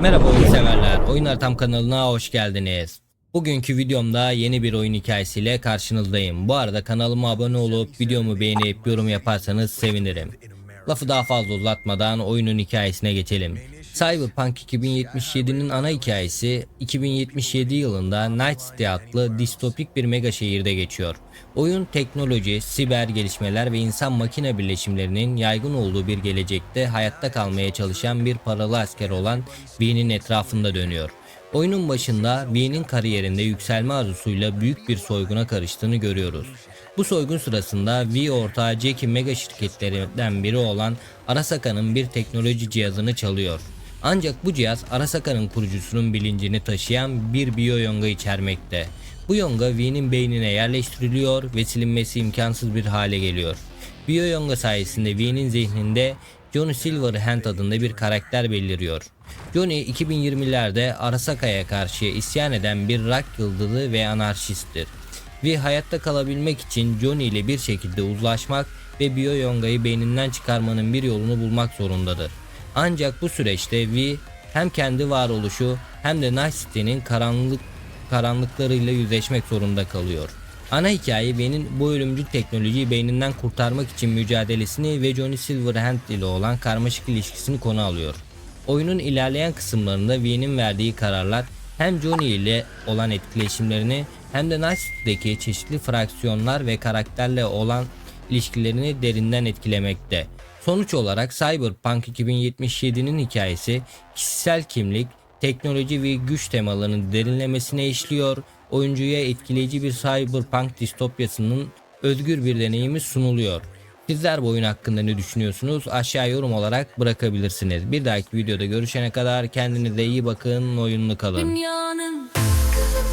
Merhaba oyun severler, Oyun Haritam kanalına hoş geldiniz. Bugünkü videomda yeni bir oyun hikayesiyle karşınızdayım. Bu arada kanalıma abone olup videomu beğenip yorum yaparsanız sevinirim. Lafı daha fazla uzatmadan oyunun hikayesine geçelim. Cyberpunk 2077'nin ana hikayesi 2077 yılında Night City adlı distopik bir mega şehirde geçiyor. Oyun teknoloji, siber gelişmeler ve insan makine birleşimlerinin yaygın olduğu bir gelecekte hayatta kalmaya çalışan bir paralı asker olan V'nin etrafında dönüyor. Oyunun başında V'nin kariyerinde yükselme arzusuyla büyük bir soyguna karıştığını görüyoruz. Bu soygun sırasında V ortağı Jackie mega şirketlerinden biri olan Arasaka'nın bir teknoloji cihazını çalıyor. Ancak bu cihaz Arasaka'nın kurucusunun bilincini taşıyan bir biyoyonga içermekte. Bu yonga V'nin beynine yerleştiriliyor ve silinmesi imkansız bir hale geliyor. Biyoyonga sayesinde V'nin zihninde Johnny Silverhand adında bir karakter beliriyor. Johnny 2020'lerde Arasaka'ya karşı isyan eden bir rock yıldızı ve anarşisttir. V hayatta kalabilmek için Johnny ile bir şekilde uzlaşmak ve Biyoyonga'yı beyninden çıkarmanın bir yolunu bulmak zorundadır. Ancak bu süreçte V hem kendi varoluşu hem de Night City'nin karanlık karanlıklarıyla yüzleşmek zorunda kalıyor. Ana hikaye V'nin bu ölümcül teknolojiyi beyninden kurtarmak için mücadelesini ve Johnny Silverhand ile olan karmaşık ilişkisini konu alıyor. Oyunun ilerleyen kısımlarında V'nin verdiği kararlar hem Johnny ile olan etkileşimlerini hem de Night City'deki çeşitli fraksiyonlar ve karakterle olan ilişkilerini derinden etkilemekte. Sonuç olarak Cyberpunk 2077'nin hikayesi kişisel kimlik, teknoloji ve güç temalarının derinlemesine işliyor, oyuncuya etkileyici bir cyberpunk distopyasının özgür bir deneyimi sunuluyor. Sizler bu oyun hakkında ne düşünüyorsunuz? Aşağı yorum olarak bırakabilirsiniz. Bir dahaki videoda görüşene kadar kendinize iyi bakın, oyunlu kalın. Dünyanın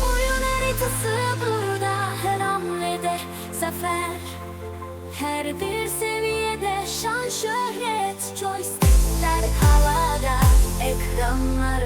oyun haritası burada her hamlede zafer Her bir seviyede şan şöhret Joystickler havada ekranlar